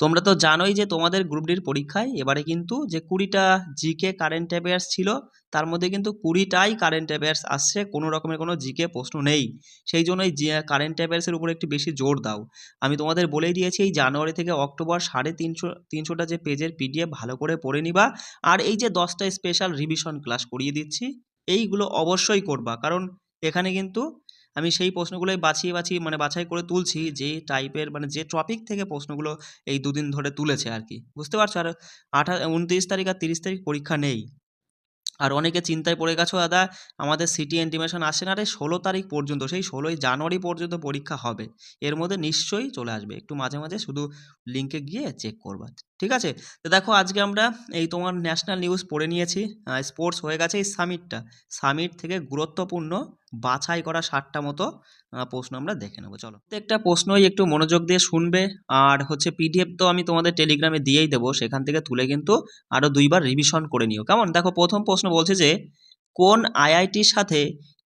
তোমরা তো জানোই যে তোমাদের গ্রুপ ডির পরীক্ষায় এবারে কিন্তু যে কুড়িটা জিকে কারেন্ট অ্যাফেয়ার্স ছিল, তার মধ্যে কিন্তু কুড়িটাই কারেন্ট অ্যাফেয়ার্স আসছে, কোনো রকমের কোনো জিকে প্রশ্ন নেই। সেই জন্যই কারেন্ট অ্যাফেয়ার্সের উপর একটু বেশি জোর দাও। আমি তোমাদের বলেই দিয়েছি, এই জানুয়ারি থেকে অক্টোবর সাড়ে তিনশো, তিনশোটা যে পেজের পিডিএফ ভালো করে পড়ে নিবা। আর এই যে দশটা স্পেশাল রিভিশন ক্লাস করিয়ে দিচ্ছি, এইগুলো অবশ্যই করবা। কারণ এখানে কিন্তু আমি সেই প্রশ্নগুলোই বাছিয়ে বাছিয়ে মানে বাছাই করে তুলছি যে টাইপের মানে যে টপিক থেকে প্রশ্নগুলো এই দুদিন ধরে তুলেছে আর কি। বুঝতে পারছ? আর আঠা, উনত্রিশ তারিখ আর তিরিশ তারিখ পরীক্ষা নেই। আর অনেকে চিন্তায় পড়ে গেছো দাদা আমাদের সিটি ইন্টিমেশন আসে না রে, ষোলো তারিখ পর্যন্ত, সেই ষোলোই জানুয়ারি পর্যন্ত পরীক্ষা হবে। এর মধ্যে নিশ্চয়ই চলে আসবে। একটু মাঝে মাঝে শুধু লিঙ্কে গিয়ে চেক করবা। ঠিক আছে? তো দেখো আজকে আমরা এই তোমার ন্যাশনাল নিউজ পড়ে নিয়েছি। স্পোর্টস হয়ে গেছে এই সামিটটা। সামিট থেকে গুরুত্বপূর্ণ বাছাই করা ষাটটা মতো প্রশ্ন আমরা দেখে নেব। চলো। প্রত্যেকটা প্রশ্নই একটু মনোযোগ দিয়ে শুনবে। আর হচ্ছে পিডিএফ তো আমি তোমাদের টেলিগ্রামে দিয়েই দেবো। সেখান থেকে তুলে কিন্তু আরও দুইবার রিভিশন করে নিও। কেমন? দেখো প্রথম প্রশ্ন বলছে যে, কোন আইআইটির সাথে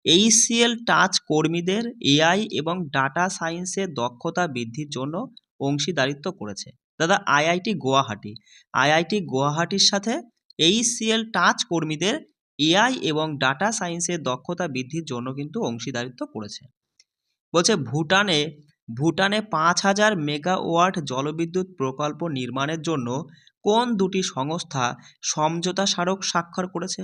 এইচসিএল টাচ কর্মীদের এআই এবং ডাটা সায়েন্সের দক্ষতা বৃদ্ধির জন্য অংশীদারিত্ব করেছে? দাদা, আইআইটি গুয়াহাটি। আইআইটি গুয়াহাটির সাথে এইচসিএল টাচ কর্মীদের এআই এবং ডাটা সায়েন্সের দক্ষতা বৃদ্ধির জন্য কিন্তু অংশীদারিত্ব করেছে। বলছে, ভুটানে ভুটানে পাঁচ হাজার মেগাওয়াট জলবিদ্যুৎ প্রকল্প নির্মাণের জন্য কোন দুটি সংস্থা সমঝোতা স্মারক স্বাক্ষর করেছে?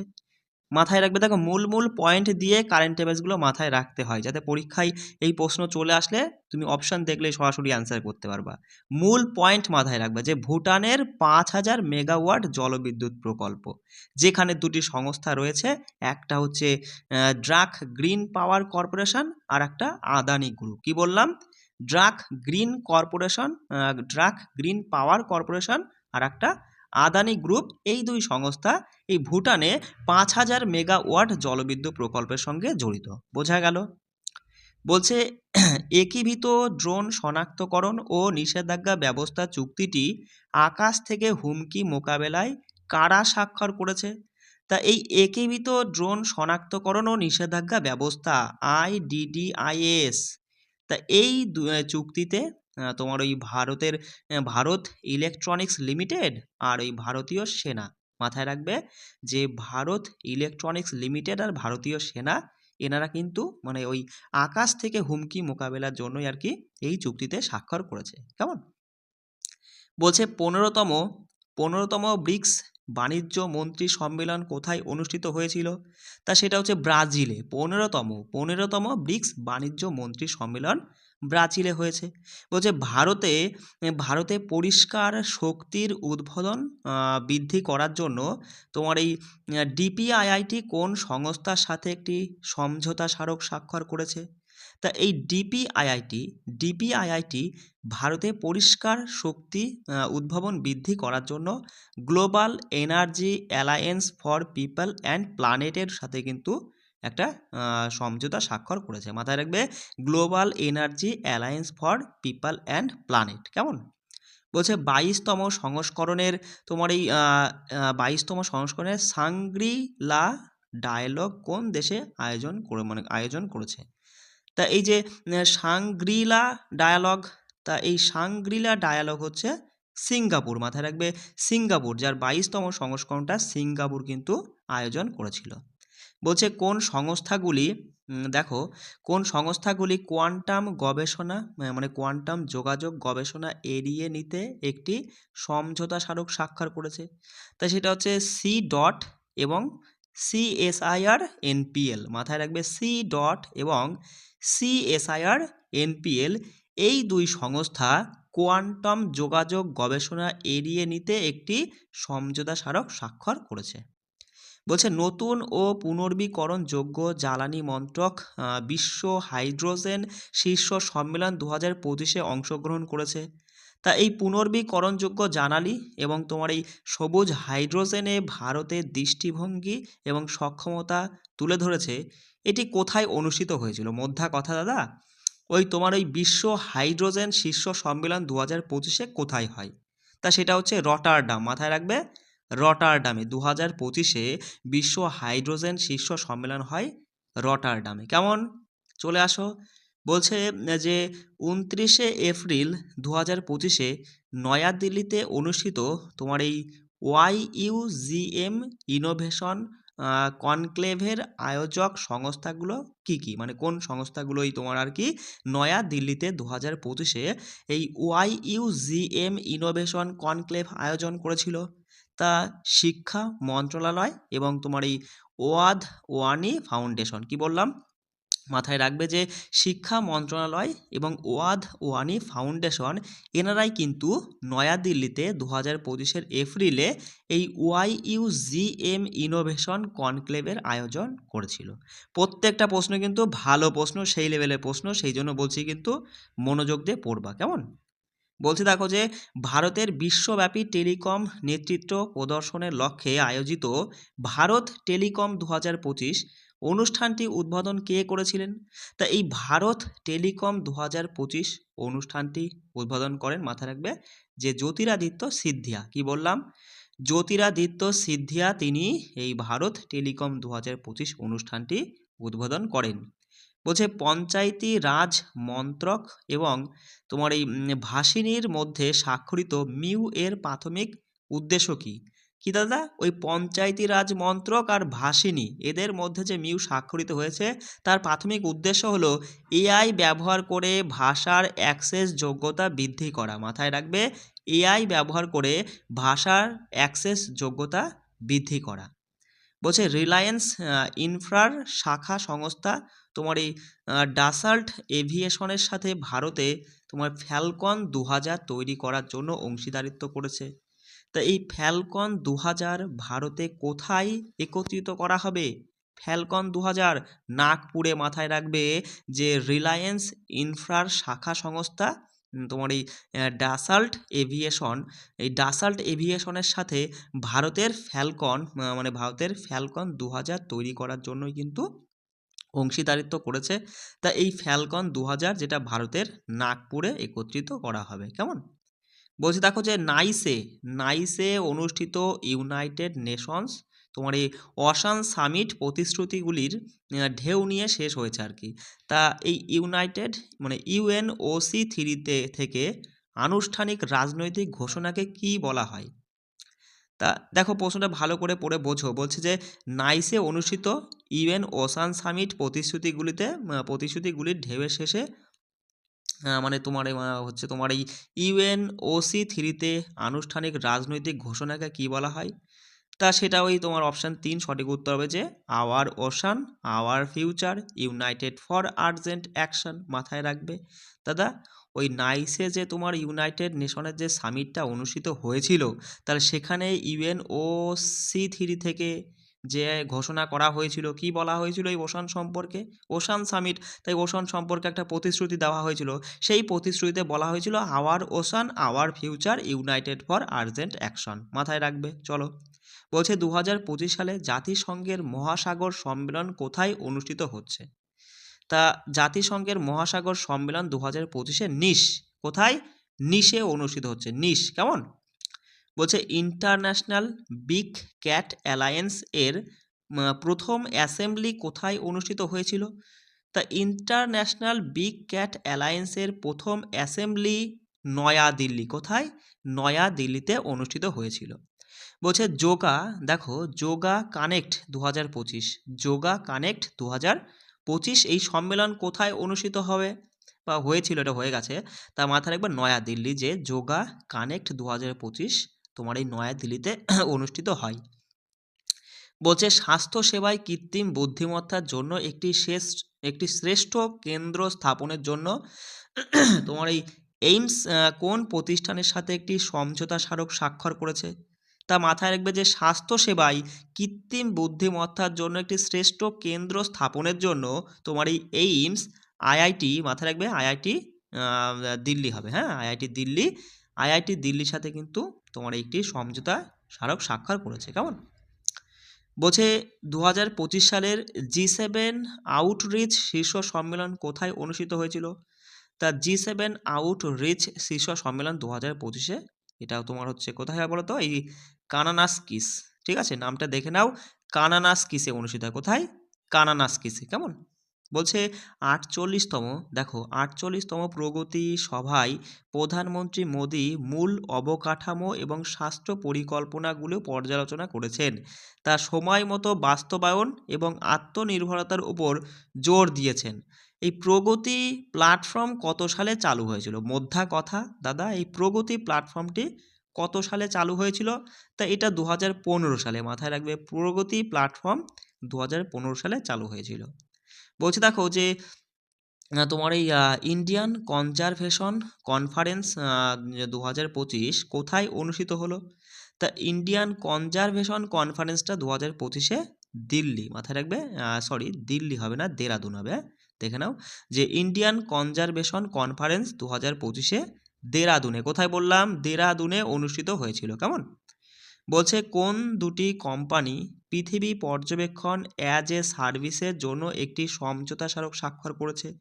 মাথায় রাখবে। দেখো, মূল মূল পয়েন্ট দিয়ে কারেন্ট অ্যাফেয়ার্সগুলো মাথায় রাখতে হয়। যাতে পরীক্ষায় এই প্রশ্ন চলে আসলে তুমি অপশান দেখলে সরাসরি অ্যান্সার করতে পারবা। মূল পয়েন্ট মাথায় রাখবে যে ভুটানের পাঁচ হাজার মেগাওয়াট জলবিদ্যুৎ প্রকল্প, যেখানে দুটি সংস্থা রয়েছে। একটা হচ্ছে ড্রাক গ্রিন পাওয়ার কর্পোরেশন আর একটা আদানি গ্রুপ কি বললাম? Druk green corporation Druk green power corporation আর একটা আদানি গ্রুপ এই দুই সংস্থা এই ভুটানে পাঁচ হাজার মেগাওয়াট জলবিদ্যুৎ প্রকল্পের সঙ্গে জড়িত। বোঝা গেল? বলছে, একীভূত ড্রোন শনাক্তকরণ ও নিষেধাজ্ঞা ব্যবস্থা চুক্তিটি আকাশ থেকে হুমকি মোকাবেলায় কারা স্বাক্ষর করেছে? তা এই একীভূত ড্রোন শনাক্তকরণ ও নিষেধাজ্ঞা ব্যবস্থা আইডিডিআইএস। তা এই চুক্তিতে তোমার ওই ভারতের ভারত ইলেকট্রনিক্স লিমিটেড আর ওই ভারতীয় সেনা। মাথায় রাখবে যে ভারত ইলেকট্রনিক্স লিমিটেড আর ভারতীয় সেনা, এনারা কিন্তু মানে ওই আকাশ থেকে হুমকি মোকাবেলার জন্যই আর কি এই চুক্তিতে স্বাক্ষর করেছে। কেমন? বলছে, পনেরোতম পনেরোতম ব্রিক্স বাণিজ্য মন্ত্রী সম্মেলন কোথায় অনুষ্ঠিত হয়েছিল? তা সেটা হচ্ছে ব্রাজিলে। পনেরোতম পনেরোতম ব্রিক্স বাণিজ্য মন্ত্রী সম্মেলন ব্রাজিলে হয়েছে। বলছে ভারতে ভারতে পরিষ্কার শক্তির উদ্বোধন বৃদ্ধি করার জন্য তোমার এই ডিপিআইআইটি কোন সংস্থার সাথে একটি সমঝোতা স্মারক স্বাক্ষর করেছে? তা এই ডিপিআইআইটি ডিপিআইআইটি ভারতে পরিষ্কার শক্তি উদ্ভাবন বৃদ্ধি করার জন্য global energy alliance for people and প্ল্যানেটের সাথে কিন্তু একটা সমঝোতা স্বাক্ষর করেছে। মাথায় রাখবে global energy alliance for people and planet কেমন? বলছে, বাইশতম সংস্করণের তোমার এই বাইশতম সংস্করণের সাংগ্রিলা ডায়ালগ কোন দেশে আয়োজন করে মানে আয়োজন করেছে? তা এই যে সাংগ্রিলা ডায়ালগ তা এই সাংগ্রিলা ডায়ালগ হচ্ছে সিঙ্গাপুর। মাথায় রাখবে, সিঙ্গাপুর, যার বাইশতম সংস্করণটা সিঙ্গাপুর কিন্তু আয়োজন করেছিল। বলছে কোন সংস্থাগুলি দেখো, কোন সংস্থাগুলি কোয়ান্টাম গবেষণা মানে কোয়ান্টাম যোগাযোগ গবেষণা এড়িয়ে নিতে একটি সমঝোতা স্মারক স্বাক্ষর করেছে। তাই সেটা হচ্ছে সি ডট এবং সিএসআইআর এনপিএল মাথায় রাখবে সি ডট এবং সিএসআইআর এনপিএল এই দুই সংস্থা কোয়ান্টাম যোগাযোগ গবেষণা এড়িয়ে নিতে একটি সমঝোতা স্মারক স্বাক্ষর করেছে। বলছে, নতুন ও পুনর্বীকরণযোগ্য জ্বালানি মন্ত্রক বিশ্ব হাইড্রোজেন শীর্ষ সম্মেলন দু হাজার পঁচিশে অংশগ্রহণ করেছে। তা এই পুনর্বীকরণযোগ্য জ্বালানি এবং তোমার এই সবুজ হাইড্রোজেনে ভারতের দৃষ্টিভঙ্গি এবং সক্ষমতা তুলে ধরেছে, এটি কোথায় অনুষ্ঠিত হয়েছিল? মধ্যা কথা, দাদা, ওই তোমার ওই বিশ্ব হাইড্রোজেন শীর্ষ সম্মেলন দু হাজার পঁচিশে কোথায় হয়? তা সেটা হচ্ছে রটারডাম, মাথায় রাখবে? রটারডামে। দু হাজার পঁচিশে বিশ্ব হাইড্রোজেন শীর্ষ সম্মেলন হয় রটারডামে। কেমন? চলে আসো। বলছে যে উনত্রিশে এপ্রিল দু হাজার পঁচিশে নয়াদিল্লিতে অনুষ্ঠিত তোমার এই ওয়াই ইউজিএম ইনোভেশন কনক্লেভের আয়োজক সংস্থাগুলো কি কি? মানে কোন সংস্থাগুলোই তোমার আর কি নয়া দিল্লিতে দু হাজার পঁচিশে এই ওয়াই ইউজিএম ইনোভেশন কনক্লেভ আয়োজন করেছিল? তা শিক্ষা, মন্ত্রণালয় এবং তোমার এই ওয়াদ ওয়ানি ফাউন্ডেশন। কি বললাম? মাথায় রাখবে যে শিক্ষা, মন্ত্রণালয় এবং ওয়াদ ওয়ানি ফাউন্ডেশন, এনারাই কিন্তু নয়াদিল্লিতে দু হাজার পঁচিশের এপ্রিলে এই ওয়াই ইউজিএম ইনোভেশন কনক্লেভের আয়োজন করেছিল। প্রত্যেকটা প্রশ্ন কিন্তু ভালো প্রশ্ন, সেই লেভেলের প্রশ্ন, সেই জন্য বলছি কিন্তু মনোযোগ দিয়ে পড়বা। কেমন? বলছি দেখো যে, ভারতের বিশ্বব্যাপী টেলিকম নেতৃত্ব প্রদর্শনের লক্ষ্যে আয়োজিত ভারত টেলিকম দু হাজার পঁচিশ অনুষ্ঠানটি উদ্বোধন কে করেছিলেন? তা এই ভারত টেলিকম দু হাজার পঁচিশ অনুষ্ঠানটি উদ্বোধন করেন মাথায় রাখবে, যে জ্যোতিরাদিত্য সিদ্ধিয়া। কি বললাম? জ্যোতিরাদিত্য সিদ্ধিয়া তিনি এই ভারত টেলিকম দু হাজার পঁচিশ অনুষ্ঠানটি উদ্বোধন করেন। বলছে পঞ্চায়েতি রাজ মন্ত্রক এবং তোমার এই ভাসিনীর মধ্যে স্বাক্ষরিত মিউ এর প্রাথমিক উদ্দেশ্য কি? কি দাদা? ওই পঞ্চায়েতি রাজ মন্ত্রক আর ভাসিনী, এদের মধ্যে যে মিউ স্বাক্ষরিত হয়েছে, তার প্রাথমিক উদ্দেশ্য হলো এআই ব্যবহার করে ভাষার অ্যাক্সেস যোগ্যতা বৃদ্ধি করা। মাথায় রাখবে এআই ব্যবহার করে ভাষার অ্যাক্সেস যোগ্যতা বৃদ্ধি করা। বলছে রিলায়েন্স ইনফ্রার শাখা সংস্থা তোমার এই ডাসাল্ট এভিয়েশনের সাথে ভারতে তোমার ফ্যালকন দু হাজার তৈরি করার জন্য অংশীদারিত্ব করেছে। তা এই ফ্যালকন দু হাজার ভারতে কোথায় একত্রিত করা হবে? ফ্যালকন দু হাজার নাগপুরে মাথায় রাখবে যে রিলায়েন্স ইনফ্রার শাখা সংস্থা তোমার এই ডাসাল্ট এভিয়েশন এই ডাসাল্ট এভিয়েশনের সাথে ভারতের ফ্যালকন মানে ভারতের ফ্যালকন দু হাজার তৈরি করার জন্যই কিন্তু অংশীদারিত্ব করেছে। তা এই ফ্যালকন দু হাজার যেটা ভারতের নাগপুরে একত্রিত করা হবে। কেমন? বলছি দেখো যে নাইসে নাইসে অনুষ্ঠিত ইউনাইটেড নেশনস, তোমার এই অশান সামিট প্রতিশ্রুতিগুলির ঢেউ নিয়ে শেষ হয়েছে আর কি। তা এই ইউনাইটেড মানে ইউএনওসি থ্রিতে থেকে আনুষ্ঠানিক রাজনৈতিক ঘোষণাকে কি বলা হয়? তা দেখো প্রশ্নটা ভালো করে পড়ে বোঝো। বলছে যে, নাইসে অনুষ্ঠিত ইউএন ওসান সামিট প্রতিশ্রুতিগুলিতে প্রতিশ্রুতিগুলির ঢেউয়ের শেষে মানে তোমার হচ্ছে তোমার এই ইউএন ওসি থ্রিতে আনুষ্ঠানিক রাজনৈতিক ঘোষণাকে কি বলা হয়? তা সেটা ওই তোমার অপশান তিন সঠিক উত্তর হবে যে our ocean our future united for urgent action মাথায় রাখবে। দাদা, ওই নাইসে যে তোমার ইউনাইটেড নেশনের যে সামিটটা অনুষ্ঠিত হয়েছিল, তাহলে সেখানে ইউএন ও সি থ্রি থেকে যে ঘোষণা করা হয়েছিল, কি বলা হয়েছিল এই ওশান সম্পর্কে? ওশান সামিট তাই ওশান সম্পর্কে একটা প্রতিশ্রুতি দেওয়া হয়েছিল। সেই প্রতিশ্রুতিতে বলা হয়েছিল our ocean our future united for urgent action মাথায় রাখবে। চলো। বলছে দু হাজার পঁচিশ সালে জাতিসংঘের মহাসাগর সম্মেলন কোথায় অনুষ্ঠিত হচ্ছে? তা জাতিসংঘের মহাসাগর সম্মেলন দু হাজার পঁচিশে নিস, কোথায়? নিশে অনুষ্ঠিত হচ্ছে। নিস, কেমন? বলছে ইন্টারন্যাশনাল বিগ ক্যাট অ্যালায়েন্স এর প্রথম অ্যাসেম্বলি কোথায় অনুষ্ঠিত হয়েছিল? তা ইন্টারন্যাশনাল বিগ ক্যাট অ্যালায়েন্সের প্রথম অ্যাসেম্বলি নয়াদিল্লি, কোথায়? নয়াদিল্লিতে অনুষ্ঠিত হয়েছিল। বলছে যোগা, দেখো, যোগা কানেক্ট দু হাজার পঁচিশ, যোগা কানেক্ট দু হাজার পঁচিশ, এই সম্মেলন কোথায় অনুষ্ঠিত হবে? বা হয়েছিল, এটা হয়ে গেছে, তা মাথায় রাখবে নয়াদিল্লি, যে যোগা কানেক্ট দু হাজার পঁচিশ তোমার এই নয়াদিল্লিতে অনুষ্ঠিত হয়। বলছে স্বাস্থ্য সেবায় কৃত্রিম বুদ্ধিমত্তার জন্য একটি শেষ, একটি শ্রেষ্ঠ কেন্দ্র স্থাপনের জন্য তোমার এই এইমস কোন প্রতিষ্ঠানের সাথে একটি সমঝোতা স্মারক স্বাক্ষর করেছে? তা মাথায় রাখবে যে স্বাস্থ্য সেবায় কৃত্রিম বুদ্ধিমত্তার জন্য একটি শ্রেষ্ঠ কেন্দ্র স্থাপনের জন্য তোমার এই এইমস, আইআইটি মাথায় রাখবে, আইআইটি দিল্লি হবে হ্যাঁ? আইআইটি দিল্লি, আইআইটি দিল্লির সাথে কিন্তু তোমার একটি সমঝোতা স্মারক স্বাক্ষর করেছে, কেমন? বলছে দু হাজার পঁচিশ সালের জি সেভেন আউটরিচ শীর্ষ সম্মেলন কোথায় অনুষ্ঠিত হয়েছিল? তা জি সেভেন আউটরিচ শীর্ষ সম্মেলন দু হাজার পঁচিশে, এটাও তোমার হচ্ছে কোথায় বলো তো এই কানানাসকিস, ঠিক আছে? নামটা দেখে নাও। কানানাসকিসে অনুষ্ঠিত হয়। কোথায়? কানানাসকিসে। কেমন? বলছে আটচল্লিশতম, দেখো, আটচল্লিশতম প্রগতি সভায় প্রধানমন্ত্রী মোদী মূল অবকাঠামো এবং স্বাস্থ্য পরিকল্পনাগুলো পর্যালোচনা করেছেন। তা সময় মতো বাস্তবায়ন এবং আত্মনির্ভরতার উপর জোর দিয়েছেন। এই প্রগতি প্ল্যাটফর্ম কত সালে চালু হয়েছিল? মধ্যা কথা। দাদা, এই প্রগতি প্ল্যাটফর্মটি কত সালে চালু হয়েছিল? তা এটা দু হাজার পনেরো সালে মাথায় রাখবে। প্রগতি প্ল্যাটফর্ম দু হাজার পনেরো সালে চালু হয়েছিল। বলছে দেখো যে তোমার এই ইন্ডিয়ান কনজারভেশন কনফারেন্স দু হাজার পঁচিশ কোথায় অনুষ্ঠিত হলো? তা ইন্ডিয়ান কনজারভেশন কনফারেন্সটা দু হাজার পঁচিশে দিল্লি, মাথায় রাখবে? সরি দিল্লি হবে না, দেরাদুন হবে? দেখে নাও যে ইন্ডিয়ান কনজারভেশন কনফারেন্স দু হাজার পঁচিশে দেরাদুনে। কোথায় বললাম? দেরাদুনে অনুষ্ঠিত হয়েছিল। কেমন? বলছে, কোন দুটি কোম্পানি পৃথিবী পর্যবেক্ষণ অ্যাজ এ সার্ভিসের জন্য একটি সমঝোতা স্মারক স্বাক্ষর করেছে?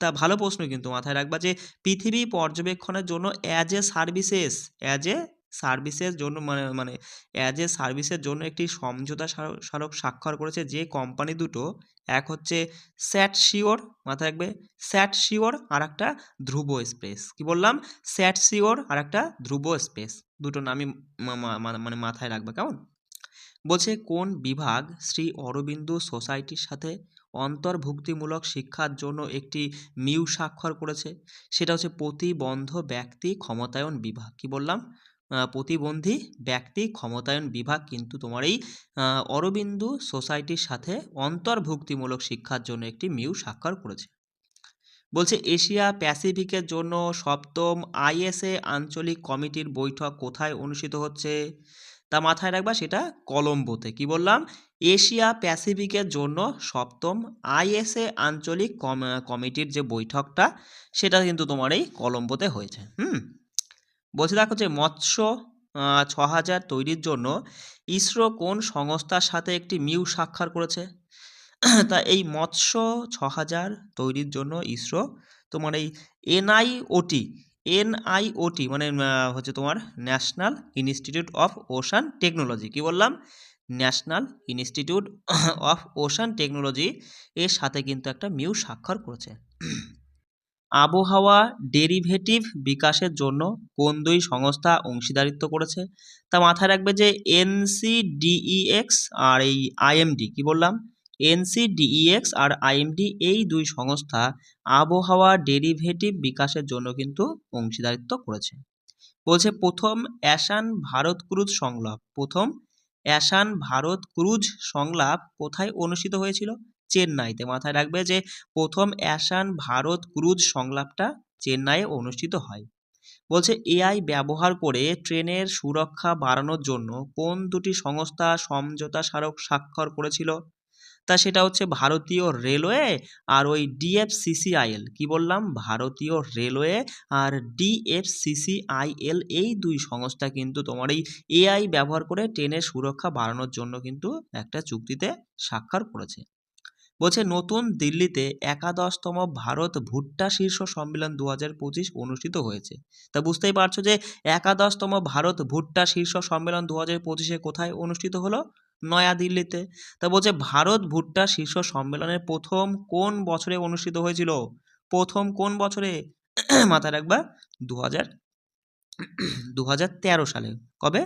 তা ভালো প্রশ্ন কিন্তু মাথায় রাখবা যে, পৃথিবী পর্যবেক্ষণের জন্য as a services, as a সার্ভিসের জন্য মানে মানে অ্যাজ এ সার্ভিসের জন্য একটি সমঝোতা স্মারক স্বাক্ষর করেছে যে কোম্পানি দুটো, এক হচ্ছে স্যাট শিওর মাথায় রাখবে স্যাট শিওর আর একটা ধ্রুব স্পেস কি বললাম? স্যাট শিওর আর একটা ধ্রুব স্পেস দুটো নামই মানে মাথায় রাখবে, কেমন? বলছে কোন বিভাগ শ্রী অরবিন্দু সোসাইটির সাথে অন্তর্ভুক্তিমূলক শিক্ষার জন্য একটি মিউ স্বাক্ষর করেছে? সেটা হচ্ছে প্রতিবন্ধ ব্যক্তি ক্ষমতায়ন বিভাগ। কি বললাম? প্রতিবন্ধী ব্যক্তি, ক্ষমতায়ন বিভাগ কিন্তু তোমার এই অরবিন্দু সোসাইটির সাথে অন্তর্ভুক্তিমূলক শিক্ষার জন্য একটি মিউ স্বাক্ষর করেছে। বলছে, এশিয়া প্যাসিফিকের জন্য সপ্তম আইএসএ আঞ্চলিক কমিটির বৈঠক কোথায় অনুষ্ঠিত হচ্ছে? তা মাথায় রাখবা, সেটা কলম্বোতে। কি বললাম? এশিয়া প্যাসিফিকের জন্য সপ্তম আইএসএ আঞ্চলিক কমিটির যে বৈঠকটা, সেটা কিন্তু তোমার এই কলম্বোতে হয়েছে। হুম? বলছে দেখো যে মৎস্য ছ হাজার তৈরির জন্য ইসরো কোন সংস্থার সাথে একটি মিউ স্বাক্ষর করেছে? তা এই মৎস্য ছ হাজার তৈরির জন্য ইসরো তোমার এই এনআইওটি এনআইওটি মানে হচ্ছে তোমার national institute of ocean technology. কি বললাম? National institute of ocean technology এর সাথে কিন্তু একটা মিউ স্বাক্ষর করেছে। আবহাওয়া ডেরিভেটিভ বিকাশের জন্য কোন দুই সংস্থা অংশীদারিত্ব করেছে? তা মাথায় রাখবে যে এনসিডিইএক্স আর এই আইএমডি কি বললাম? এনসিডিইএক্স আর আইএমডি এই দুই সংস্থা আবহাওয়া ডেরিভেটিভ বিকাশের জন্য কিন্তু অংশীদারিত্ব করেছে। বলছে প্রথম অ্যাসান ভারত ক্রুজ সংলাপ। প্রথম অ্যাসান ভারত ক্রুজ সংলাপ কোথায় অনুষ্ঠিত হয়েছিল? চেন্নাইতে। মাথায় রাখবে যে প্রথম অ্যাসান ভারত ক্রুজ সংলাপটা চেন্নাইয়ে অনুষ্ঠিত হয়। বলছে, এআই ব্যবহার করে ট্রেনের সুরক্ষা বাড়ানোর জন্য কোন দুটি সংস্থা সমঝোতা স্মারক স্বাক্ষর করেছিল? তা সেটা হচ্ছে ভারতীয় রেলওয়ে আর ওই ডিএফসিসিআইএল। কি বললাম? ভারতীয় রেলওয়ে আর ডিএফসিসিআইএল এই দুই সংস্থা কিন্তু তোমার এই এআই ব্যবহার করে ট্রেনের সুরক্ষা বাড়ানোর জন্য কিন্তু একটা চুক্তিতে স্বাক্ষর করেছে। বলছে, নতুন দিল্লিতে একাদশতম ভারত ভুট্টা শীর্ষ সম্মেলন দু হাজার পঁচিশ অনুষ্ঠিত হয়েছে। তা বুঝতেই পারছ যে একাদশতম ভারত ভুট্টা শীর্ষ সম্মেলন দু হাজার পঁচিশে কোথায় অনুষ্ঠিত হলো? নয়া দিল্লিতে তা বলছে, ভারত ভুট্টা শীর্ষ সম্মেলনের প্রথম কোন বছরে অনুষ্ঠিত হয়েছিল? প্রথম কোন বছরে? মাথায় রাখবা দু হাজার দু হাজার তেরো সালে। কবে?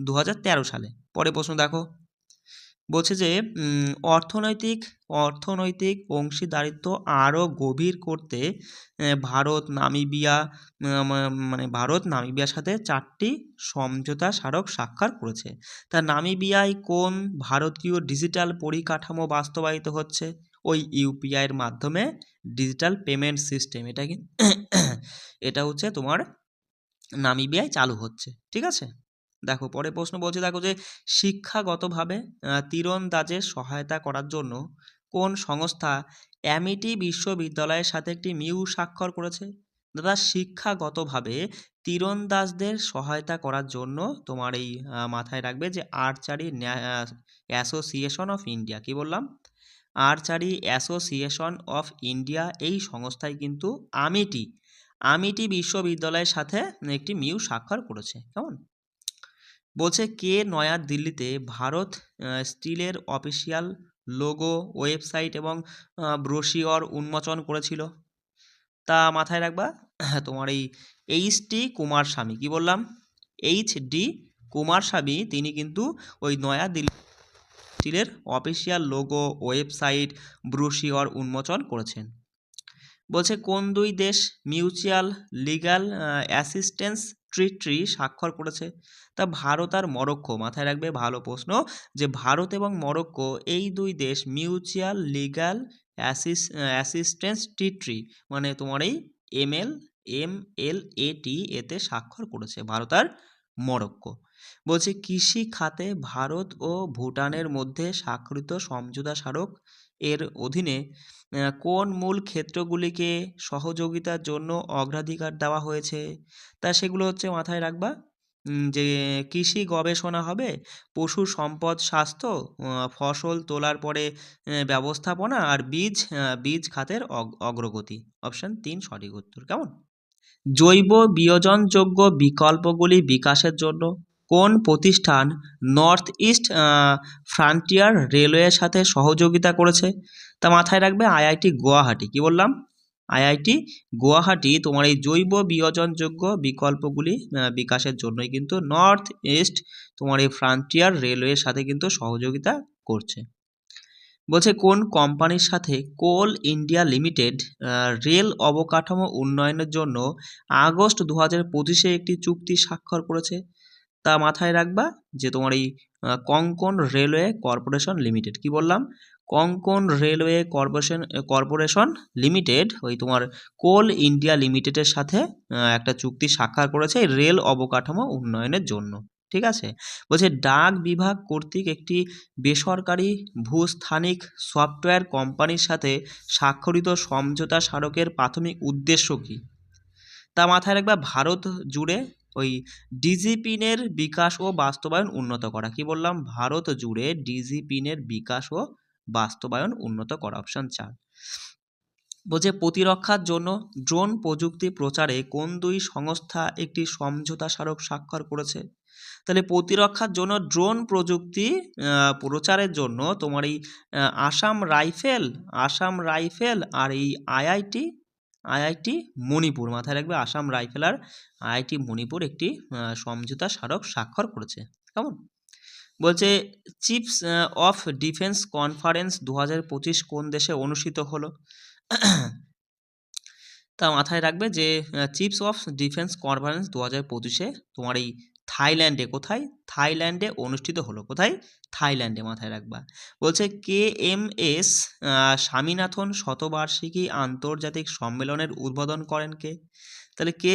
দু হাজার তেরো সালে। পরে প্রশ্ন দেখো। বলছে যে অর্থনৈতিক অর্থনৈতিক অংশীদারিত্ব আরও গভীর করতে ভারত, নামিবিয়া মানে ভারত, নামিবিয়ার সাথে চারটি সমঝোতা স্মারক স্বাক্ষর করেছে। তা নামিবিয়ায় কোন ভারতীয় ডিজিটাল পরিকাঠামো বাস্তবায়িত হচ্ছে? ওই ইউপিআইয়ের মাধ্যমে ডিজিটাল পেমেন্ট সিস্টেম। এটা কি, এটা হচ্ছে তোমার নামিবিয়ায় চালু হচ্ছে। ঠিক আছে? দেখো পরে প্রশ্ন বলছে, দেখো যে শিক্ষাগতভাবে তীরন্দাজের সহায়তা করার জন্য কোন সংস্থা অ্যামিটি বিশ্ববিদ্যালয়ের সাথে একটি মিউ স্বাক্ষর করেছে? দাদা, শিক্ষাগতভাবে তীরন্দাজদের সহায়তা করার জন্য তোমার এই মাথায় রাখবে যে আর্চারি অ্যাসোসিয়েশন অফ ইন্ডিয়া। কি বললাম? আর্চারি অ্যাসোসিয়েশন অফ ইন্ডিয়া এই সংস্থায় কিন্তু আমিটি আমিটি বিশ্ববিদ্যালয়ের সাথে একটি মিউ স্বাক্ষর করেছে। কেমন? বলছে কে নয়া দিল্লিতে ভারত স্টিলের অফিসিয়াল লোগো, ওয়েবসাইট এবং ব্রোশিওর উন্মোচন করেছিল। তা মাথায় রাখবা, তোমার এই এইচ ডি কুমার স্বামী, কী বললাম? এইচ ডি কুমার স্বামী, তিনি কিন্তু ওই নয়া দিল্লি স্টিলের অফিসিয়াল লোগো, ওয়েবসাইট, ব্রুশিওর উন্মোচন করেছেন। বলছে, কোন দুই দেশ মিউচুয়াল লিগ্যাল অ্যাসিস্ট্যান্স ট্রিটি স্বাক্ষর করেছে। তা ভারত আর মরক্কো, মাথায় রাখবে ভালো প্রশ্ন যে ভারত এবং মরক্কো এই দুই দেশ মিউচুয়াল লিগ্যাল অ্যাসিস অ্যাসিস্ট্যান্স ট্রিটি মানে তোমার এই এম এল এম এল এ টি এতে স্বাক্ষর করেছে ভারত আর মরক্কো। বলছে কৃষি খাতে ভারত ও ভুটানের মধ্যে স্বাক্ষরিত সমঝোতা স্মারক এর অধীনে কোন মূল ক্ষেত্রগুলিকে সহযোগিতার জন্য অগ্রাধিকার দেওয়া হয়েছে? তা সেগুলো হচ্ছে মাথায় রাখবা। যে কৃষি গবেষণা হবে, পশু সম্পদ, স্বাস্থ্য ফসল তোলার পরে ব্যবস্থাপনা আর বীজ বীজ খাতের অগ্রগতি। অপশান তিন, সঠিক উত্তর। কেমন? জৈব বিয়োজনযোগ্য বিকল্পগুলি বিকাশের জন্য। কোন প্রতিষ্ঠান নর্থ ইস্ট ফ্রান্টিয়ার রেলওয়ের সাথে সহযোগিতা করেছে? তা মাথায় রাখবে আইআইটি গুয়াহাটি। কি বললাম? আইআইটি গুয়াহাটি তোমার এই জৈব বিয়োজনযোগ্য বিকল্পগুলি বিকাশের জন্যই কিন্তু নর্থ ইস্ট তোমার এই ফ্রান্টিয়ার রেলওয়ের সাথে কিন্তু সহযোগিতা করছে। বলছে কোন কোম্পানির সাথে কোল ইন্ডিয়া লিমিটেড রেল অবকাঠামো উন্নয়নের জন্য আগস্ট দু হাজার পঁচিশে একটি চুক্তি স্বাক্ষর করেছে? তা মাথায় রাখবা যে তোমার এই কঙ্কন রেলওয়ে কর্পোরেশন লিমিটেড, কি বললাম? Konkan railway corporation corporation limited, ওই তোমার কোল ইন্ডিয়া লিমিটেডের সাথে একটা চুক্তি স্বাক্ষর করেছে রেল অবকাঠামো উন্নয়নের জন্য, ঠিক আছে? বলছে ডাক বিভাগ কর্তৃক একটি বেসরকারি ভূস্থানিক সফটওয়্যার কোম্পানির সাথে স্বাক্ষরিত সমঝোতা স্মারকের প্রাথমিক উদ্দেশ্য কী? তা মাথায় রাখবা ভারত জুড়ে ওই ডিজিপিনের বিকাশ ও বাস্তবায়ন উন্নত করা। কি বললাম? ভারত জুড়ে ডিজিপিনের বিকাশ ও বাস্তবায়ন উন্নত করা অপশান চার। বলছে, প্রতিরক্ষার জন্য ড্রোন প্রযুক্তি প্রচারে কোন দুই সংস্থা একটি সমঝোতা স্মারক স্বাক্ষর করেছে? তাহলে প্রতিরক্ষার জন্য ড্রোন প্রযুক্তি প্রচারের জন্য তোমার এই আসাম রাইফেল আসাম রাইফেল আর এই আইআইটি আইআইটি মণিপুর, মাথায় রাখবে আসাম রাইফেল আর আইআইটি মণিপুর একটি সমঝোতা স্মারক স্বাক্ষর করেছে। কেমন? বলছে, চিফস অফ ডিফেন্স কনফারেন্স দু হাজার পঁচিশ কোন দেশে অনুষ্ঠিত হলো? তা মাথায় রাখবে যে চিফস অফ ডিফেন্স কনফারেন্স দু হাজার পঁচিশে তোমার এই থাইল্যান্ডে, কোথায়? থাইল্যান্ডে অনুষ্ঠিত হলো। কোথায়? থাইল্যান্ডে মাথায় রাখবা। বলছে কে এম এস স্বামীনাথন শতবার্ষিকী আন্তর্জাতিক সম্মেলনের উদ্বোধন করেন কে? তাহলে কে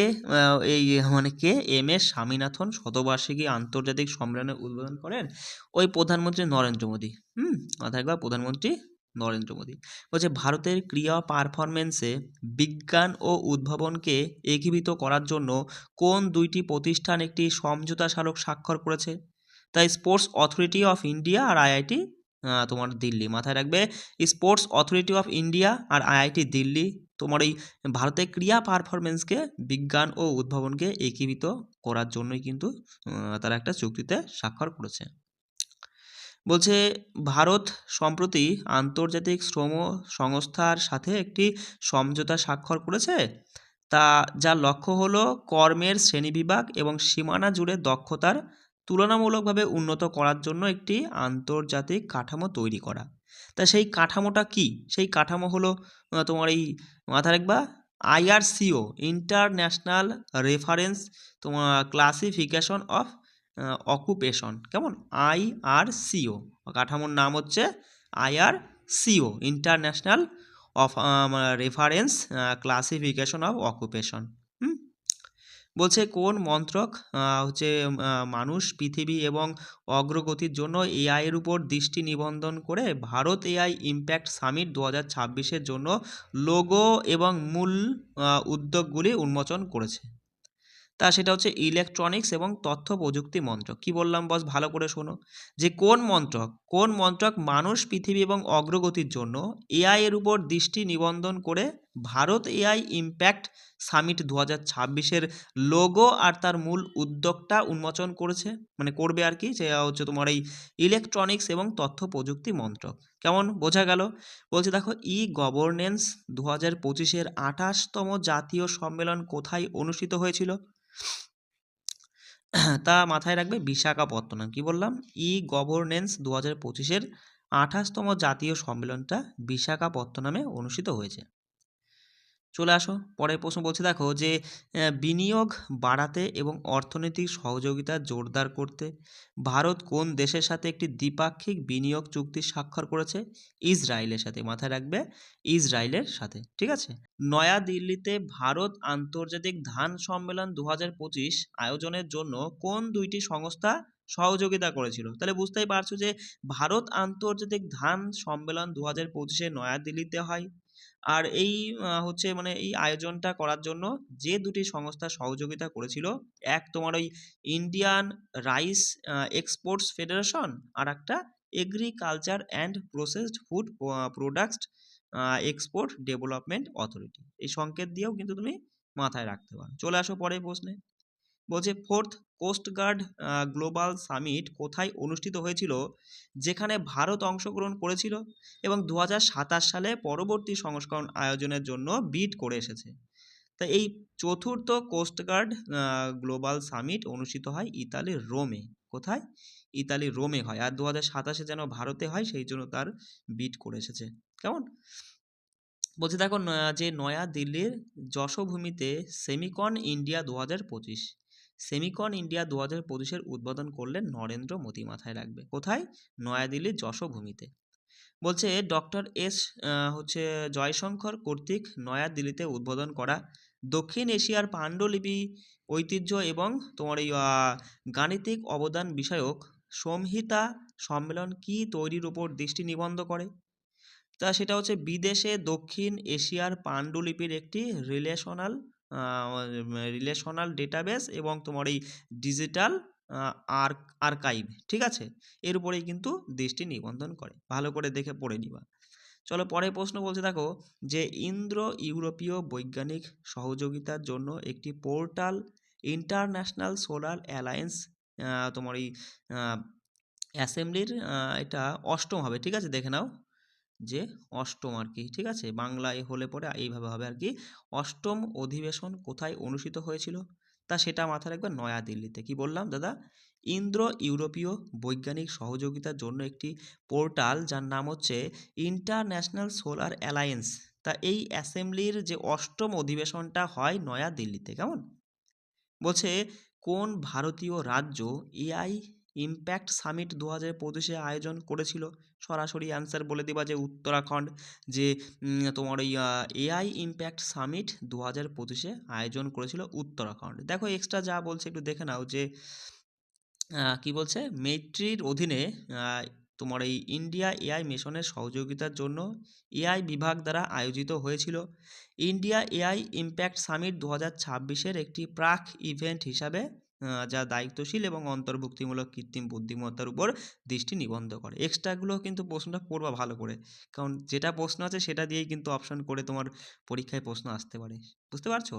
এই মানে কে এম এস, স্বামীনাথন শতবার্ষিকী আন্তর্জাতিক সম্মেলনের উদ্বোধন করেন? ওই প্রধানমন্ত্রী নরেন্দ্র মোদী। হুম, মাথায় রাখবা প্রধানমন্ত্রী নরেন্দ্র মোদী। বলছে, ভারতের ক্রিয়া পারফরমেন্সে বিজ্ঞান ও উদ্ভাবনকে একীভূত করার জন্য কোন দুইটি প্রতিষ্ঠান একটি সমঝোতা স্মারক স্বাক্ষর করেছে? তাই স্পোর্টস অথরিটি অফ ইন্ডিয়া আর আইআইটি তোমার দিল্লি। মাথায় রাখবে, স্পোর্টস অথরিটি অফ ইন্ডিয়া আর আইআইটি দিল্লি, তোমার এই ভারতের ক্রিয়া পারফরমেন্সকে বিজ্ঞান ও উদ্ভাবনকে একীভূত করার জন্যই কিন্তু তারা একটা চুক্তিতে স্বাক্ষর করেছে। বলছে, ভারত সম্প্রতি আন্তর্জাতিক শ্রম সংস্থার সাথে একটি সমঝোতা স্বাক্ষর করেছে, তা যার লক্ষ্য হলো কর্মের শ্রেণীবিভাগ এবং সীমানা জুড়ে দক্ষতার তুলনামূলকভাবে উন্নত করার জন্য একটি আন্তর্জাতিক কাঠামো তৈরি করা। তা সেই কাঠামোটা কি? সেই কাঠামো হলো তোমার এই মাথা রাখবা আইআরসিও ইন্টারন্যাশনাল রেফারেন্স তোমার ক্লাসিফিকেশন অফ অকুপেশন কেমন? আই আর সিও কাঠামোর নাম হচ্ছে I R CO international of reference classification of occupation বলছে কোন মন্ত্রক হচ্ছে মানুষ, পৃথিবী এবং অগ্রগতির জন্য এআইয়ের উপর দৃষ্টি নিবন্ধন করে ভারত এআই ইম্প্যাক্ট সামিট দু হাজার জন্য লোগো এবং মূল উদ্যোগগুলি উন্মোচন করেছে। তা সেটা হচ্ছে ইলেকট্রনিক্স এবং তথ্য প্রযুক্তি মন্ত্রক। কি বললাম বস? ভালো করে শোনো। যে কোন মন্ত্রক? কোন মন্ত্রক মানুষ পৃথিবী এবং অগ্রগতির জন্য এআই এর উপর দৃষ্টি নিবন্ধন করে ভারত এআই ইম্প্যাক্ট সামিট দু হাজার ছাব্বিশের লোগো আর তার মূল উদ্যোগটা উন্মোচন করেছে মানে করবে আর কি যে হচ্ছে তোমার এই ইলেকট্রনিক্স এবং তথ্য প্রযুক্তি মন্ত্রক। কেমন? বোঝা গেল? বলছে, দেখো ই গভর্নেন্স দু হাজার পঁচিশের আঠাশতম জাতীয় সম্মেলন কোথায় অনুষ্ঠিত হয়েছিল? তা মাথায় রাখবে বিশাখাপত্তনম। কি বললাম? ই গভর্নেন্স দু হাজার পঁচিশের আঠাশতম জাতীয় সম্মেলনটা বিশাখাপত্তনমে অনুষ্ঠিত হয়েছে। চলে আসো। পরের প্রশ্ন বলছে, দেখো যে বিনিয়োগ বাড়াতে এবং অর্থনৈতিক সহযোগিতা জোরদার করতে ভারত কোন দেশের সাথে একটি দ্বিপাক্ষিক বিনিয়োগ চুক্তি স্বাক্ষর করেছে? ইসরায়েলের সাথে, মাথায় রাখবে ইসরায়েলের সাথে, ঠিক আছে? নয়াদিল্লিতে ভারত আন্তর্জাতিক ধান সম্মেলন দু আয়োজনের জন্য কোন দুইটি সংস্থা সহযোগিতা করেছিল? তাহলে বুঝতেই পারছ যে, ভারত আন্তর্জাতিক ধান সম্মেলন দু হাজার পঁচিশে নয়াদিল্লিতে হয়। আর এই হচ্ছে মানে এই আয়োজনটা করার জন্য যে দুটি সংস্থা সহযোগিতা করেছিল, এক তোমার ওই ইন্ডিয়ান রাইস এক্সপোর্টস ফেডারেশন আর একটা agriculture and processed food products export development authority এই সংকেত দিয়েও কিন্তু তুমি মাথায় রাখতে পারো। চলে আসো পরের প্রশ্নে। বলছে, ফোর্থ কোস্টগার্ড গ্লোবাল সামিট কোথায় অনুষ্ঠিত হয়েছিল? যেখানে ভারত অংশগ্রহণ করেছিল এবং দু হাজার সাতাশ সালে পরবর্তী সংস্করণ আয়োজনের জন্য বিট করে এসেছে। তা এই চতুর্থ কোস্টগার্ড গ্লোবাল সামিট অনুষ্ঠিত হয় ইতালির রোমে। কোথায়? ইতালির রোমে হয়। আর দু সাতাশে যেন ভারতে হয়, সেই জন্য তার বিট করে এসেছে। কেমন? বলছে দেখো যে নয়া দিল্লির যশোভূমিতে সেমিকন ইন্ডিয়া দু হাজার পঁচিশ সেমিকন ইন্ডিয়া দু হাজার পঁচিশের উদ্বোধন করলেন নরেন্দ্র মোদী মাথায় রাখবে। কোথায়? নয়াদিল্লির যশোভূমিতে। বলছে, ডক্টর এস হচ্ছে জয়শঙ্কর কর্তৃক নয়াদিল্লিতে উদ্বোধন করা দক্ষিণ এশিয়ার পাণ্ডুলিপি, ঐতিহ্য এবং তোমার এই গাণিতিক অবদান বিষয়ক সংহিতা সম্মেলন কি তৈরির উপর দৃষ্টি নিবন্ধ করে? তা সেটা হচ্ছে বিদেশে দক্ষিণ এশিয়ার পাণ্ডুলিপির একটি রিলেশনাল রিলেশনাল ডেটাবেস এবং তোমার এই ডিজিটাল আর আর্কাইভ ঠিক আছে? এর উপরেই কিন্তু দৃষ্টি নিবন্ধন করে। ভালো করে দেখে পড়ে নিবা। চলো পরের প্রশ্ন বলছে, দেখো, যে ইন্দ্র ইউরোপীয় বৈজ্ঞানিক সহযোগিতার জন্য একটি পোর্টাল ইন্টারন্যাশনাল সোলার অ্যালায়েন্স তোমার এই অ্যাসেম্বলির এটা অষ্টম হবে, ঠিক আছে? দেখে নাও। যে অষ্টম আর কি, ঠিক আছে? বাংলায় হলে পরে এইভাবে হবে আর কি। অষ্টম অধিবেশন কোথায় অনুষ্ঠিত হয়েছিল? তা সেটা মাথায় রাখবে নয়াদিল্লিতে। কি বললাম দাদা? ইন্দ্র ইউরোপীয় বৈজ্ঞানিক সহযোগিতার জন্য একটি পোর্টাল যার নাম হচ্ছে ইন্টারন্যাশনাল সোলার অ্যালায়েন্স। তা এই অ্যাসেম্বলির যে অষ্টম অধিবেশনটা হয় নয়াদিল্লিতে, কেমন? বলছে, কোন ভারতীয় রাজ্য এআই ইম্প্যাক্ট সামিট দু হাজার পঁচিশে আয়োজন করেছিল। সরাসরি অ্যান্সার বলে দিবা যে উত্তরাখণ্ড, যে তোমার ওই এআই ইম্প্যাক্ট সামিট দু হাজার পঁচিশে আয়োজন করেছিল উত্তরাখণ্ড। দেখো এক্সট্রা যা বলছে একটু দেখে নাও যে কি বলছে? মেট্রির অধীনে তোমার এই ইন্ডিয়া এআই মিশনের সহযোগিতার জন্য এআই বিভাগ দ্বারা আয়োজিত হয়েছিল। ইন্ডিয়া এআই ইম্প্যাক্ট সামিট দু হাজার ছাব্বিশের একটি প্রাক ইভেন্ট হিসাবে যা দায়িত্বশীল এবং অন্তর্ভুক্তিমূলক কৃত্রিম বুদ্ধিমত্তার উপর দৃষ্টি নিবন্ধ করে। এক্সট্রাগুলো কিন্তু প্রশ্নটা পড়বা ভালো করে। কারণ যেটা প্রশ্ন আছে সেটা দিয়েই কিন্তু অপশন করে তোমার পরীক্ষায় প্রশ্ন আসতে পারে। বুঝতে পারছ?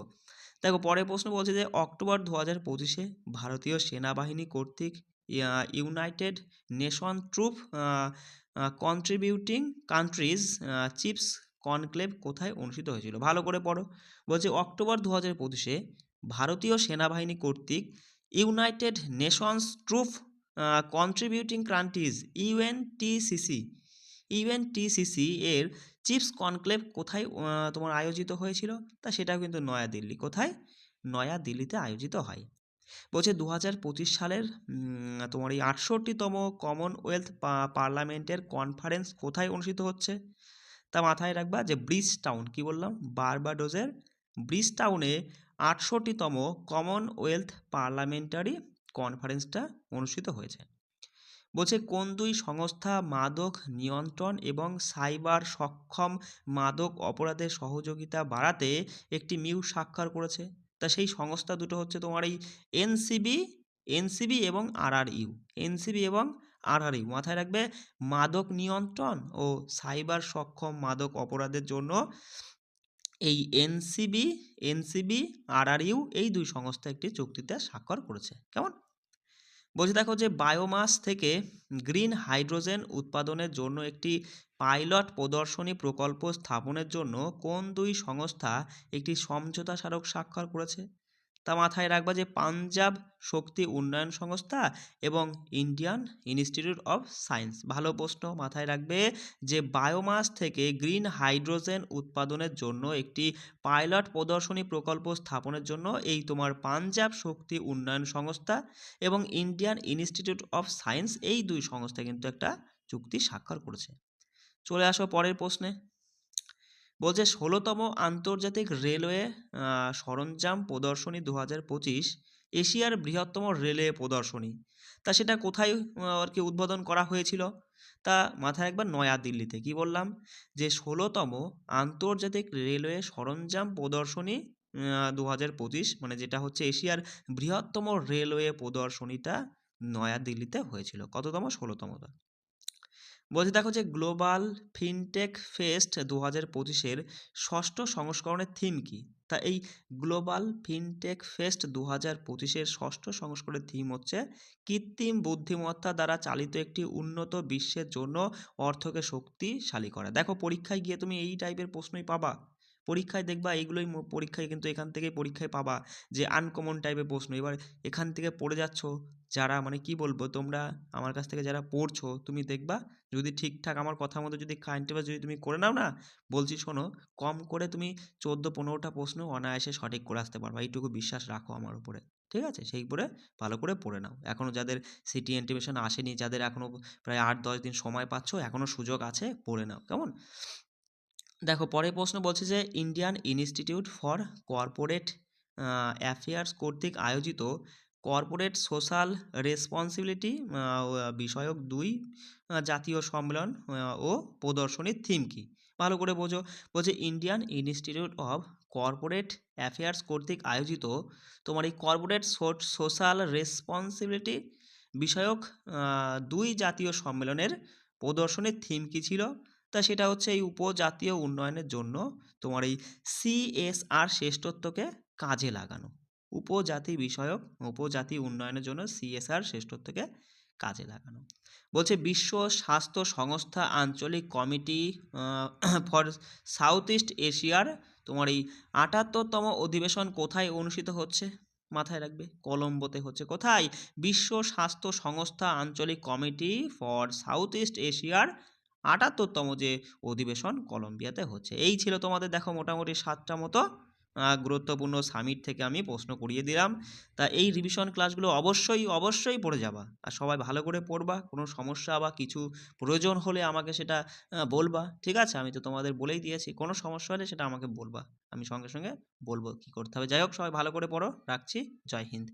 দেখো, পরের প্রশ্ন বলছে যে, অক্টোবর দু হাজার পঁচিশে ভারতীয় সেনাবাহিনী কর্তৃক united nation troop contributing countries chiefs conclave কোথায় অনুষ্ঠিত হয়েছিল? ভালো করে পড়ো। বলছে, অক্টোবর দু হাজার পঁচিশে ভারতীয় সেনাবাহিনী কর্তৃক united nations troop contributing countries UNTCC UNTCC এর চিপস কনক্লেভ কোথায় তোমার আয়োজিত হয়েছিল? তা সেটাও কিন্তু নয়াদিল্লি। কোথায়? নয়াদিল্লিতে আয়োজিত হয়। বলছে দু পঁচিশ সালের তোমার এই আটষট্টিতম কমনওয়েলথ পার্লামেন্টের কনফারেন্স কোথায় অনুষ্ঠিত হচ্ছে? তা মাথায় রাখবা যে ব্রিজ টাউন কী বললাম? বারবাডোজের ব্রিজ টাউনে আটষট্টিতম কমনওয়েলথ পার্লামেন্টারি কনফারেন্সটা অনুষ্ঠিত হয়েছে। বলছে, কোন দুই সংস্থা মাদক নিয়ন্ত্রণ এবং সাইবার সক্ষম মাদক অপরাধের সহযোগিতা বাড়াতে একটি মিউ স্বাক্ষর করেছে, তা সেই সংস্থা দুটো হচ্ছে তোমার এই এনসিবি এনসিবি এবং আরআরইউ এনসিবি এবং আরআরইউ মাথায় রাখবে, মাদক নিয়ন্ত্রণ ও সাইবার সক্ষম মাদক অপরাধের জন্য এই এনসিবি এনসিবি, আরআরইউ এই দুই সংস্থা একটি চুক্তিতে স্বাক্ষর করেছে। কেমন? বলছে দেখো যে বায়োমাস থেকে গ্রিন হাইড্রোজেন উৎপাদনের জন্য একটি পাইলট প্রদর্শনী প্রকল্প স্থাপনের জন্য কোন দুই সংস্থা একটি সমঝোতা স্মারক স্বাক্ষর করেছে? তা মাথায় রাখবা যে পাঞ্জাব শক্তি উন্নয়ন সংস্থা এবং ইন্ডিয়ান ইনস্টিটিউট অফ সায়েন্স। ভালো প্রশ্ন মাথায় রাখবে যে বায়োমাস থেকে গ্রিন হাইড্রোজেন উৎপাদনের জন্য একটি পাইলট প্রদর্শনী প্রকল্প স্থাপনের জন্য এই তোমার পাঞ্জাব শক্তি উন্নয়ন সংস্থা এবং ইন্ডিয়ান ইনস্টিটিউট অফ সায়েন্স এই দুই সংস্থা কিন্তু একটা চুক্তি স্বাক্ষর করেছে। চলে আসো পরের প্রশ্নে। বলছে ষোলোতম আন্তর্জাতিক রেলওয়ে সরঞ্জাম প্রদর্শনী দু হাজার পঁচিশ, এশিয়ার বৃহত্তম রেলওয়ে প্রদর্শনী। তা সেটা কোথায় আর কি উদ্বোধন করা হয়েছিল? তা মাথায় একবার নয়াদিল্লিতে। কি বললাম? যে ষোলোতম আন্তর্জাতিক রেলওয়ে সরঞ্জাম প্রদর্শনী দু হাজার পঁচিশ মানে যেটা হচ্ছে এশিয়ার বৃহত্তম রেলওয়ে প্রদর্শনীটা নয়াদিল্লিতে হয়েছিল। কততম? ষোলোতমটা। বলছে, দেখো যে গ্লোবাল ফিনটেক ফেস্ট দু হাজার পঁচিশের ষষ্ঠ সংস্করণের থিম কি? তা এই গ্লোবাল ফিনটেক ফেস্ট দু হাজার পঁচিশের ষষ্ঠ সংস্করণের থিম হচ্ছে কৃত্রিম বুদ্ধিমত্তা দ্বারা চালিত একটি উন্নত বিশ্বের জন্য অর্থকে শক্তিশালী করা। দেখো, পরীক্ষায় গিয়ে তুমি এই টাইপের প্রশ্নই পাবা। পরীক্ষায় দেখবা এইগুলোই পরীক্ষায় কিন্তু এখান থেকে পরীক্ষায় পাবা যে আনকমন টাইপের প্রশ্ন। এবার এখান থেকে পড়ে যাচ্ছ, যারা মানে কি বলব তোমরা, আমার কাছ থেকে যারা পড়ছো, তুমি দেখবা যদি ঠিকঠাক আমার কথা মতো যদি কারেন্ট অ্যাফেয়ার্স যদি তুমি করে নাও না, বলছি শোনো, কম করে তুমি চোদ্দ পনেরোটা প্রশ্ন অনায়াসে সঠিক করে আসতে পারবা। এইটুকু বিশ্বাস রাখো আমার উপরে, ঠিক আছে? সেই পরে ভালো করে পড়ে নাও। এখনও যাদের সিটি এন্টিমেশন আসেনি, যাদের এখনও প্রায় আট দশ দিন সময় পাচ্ছ এখনও সুযোগ আছে, পড়ে নাও। কেমন? দেখো, পরের প্রশ্ন বলছে যে Indian institute for corporate affairs কর্তৃক আয়োজিত কর্পোরেট সোশ্যাল রেসপন্সিবিলিটি বিষয়ক দুই জাতীয় সম্মেলন ও প্রদর্শনীর থিম কি? ভালো করে বোঝো। বলছে Indian institute of corporate affairs কর্তৃক আয়োজিত তোমার এই কর্পোরেট সোশ্যাল রেসপন্সিবিলিটি বিষয়ক দুই জাতীয় সম্মেলনের প্রদর্শনীর থিম কি ছিল? তা সেটা হচ্ছে এই উপজাতীয় উন্নয়নের জন্য তোমার এই সিএসআর শ্রেষ্ঠত্বকে কাজে লাগানো। উপজাতি বিষয়ক, উপজাতি উন্নয়নের জন্য সিএসআর শ্রেষ্ঠত্বকে কাজে লাগানো। বলছে বিশ্ব স্বাস্থ্য সংস্থা আঞ্চলিক কমিটি ফর সাউথ ইস্ট এশিয়ার তোমার এই আটাত্তরতম অধিবেশন কোথায় অনুষ্ঠিত হচ্ছে? মাথায় রাখবে, কলম্বোতে হচ্ছে। কোথায়? বিশ্ব স্বাস্থ্য সংস্থা আঞ্চলিক কমিটি ফর সাউথ ইস্ট এশিয়ার আটাত্তরতম যে অধিবেশন কলম্বিয়াতে হচ্ছে। এই ছিল তোমাদের দেখো মোটামুটি সাতটা মতো গুরুত্বপূর্ণ সামিট থেকে আমি প্রশ্ন করিয়ে দিলাম। তা এই রিভিশন ক্লাসগুলো অবশ্যই অবশ্যই পড়ে যাবা। আর সবাই ভালো করে পড়বা, কোনো সমস্যা বা কিছু প্রয়োজন হলে আমাকে সেটা বলবা। ঠিক আছে? আমি তো তোমাদের বলেই দিয়েছি, কোনো সমস্যা হলে সেটা আমাকে বলবা। আমি সঙ্গে সঙ্গে বলব কি করতে হবে। যাই হোক, সবাই ভালো করে পড়ো। রাখছি। জয় হিন্দ।